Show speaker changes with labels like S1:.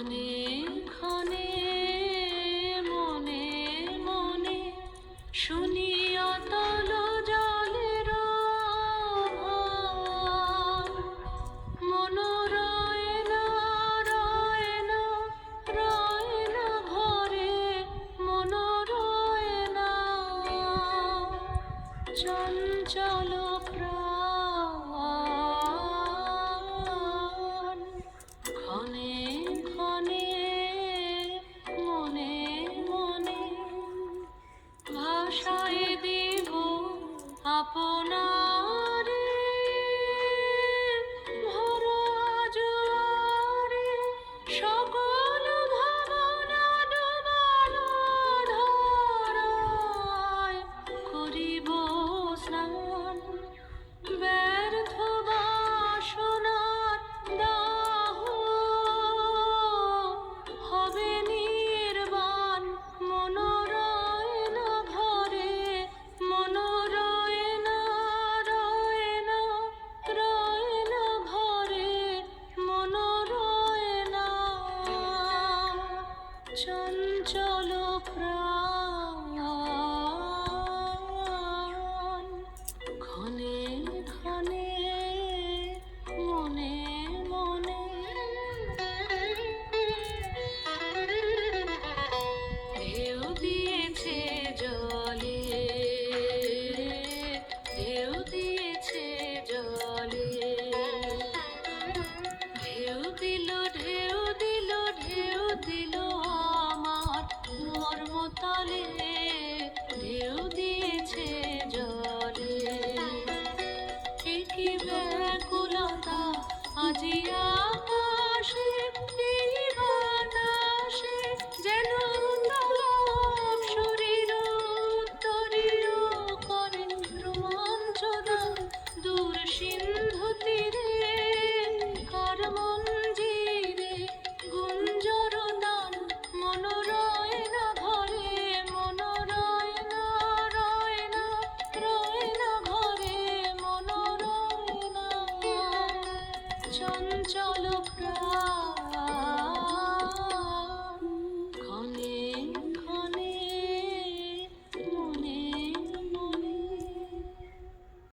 S1: ক্ষণে ক্ষণে মনে মনে শুনি অতল জলের। মন রয় না, রয় না, রয় না ঘরে, মন রয় না। চঞ্চল প্রাণ ঢেউ দিয়েছে জলে। একই ব্যাকুলতা আজি আকাশে এই বাতাসে যেন তলব শরীর তরির করেন রোমাঞ্চনা দূর সিন্ধু 전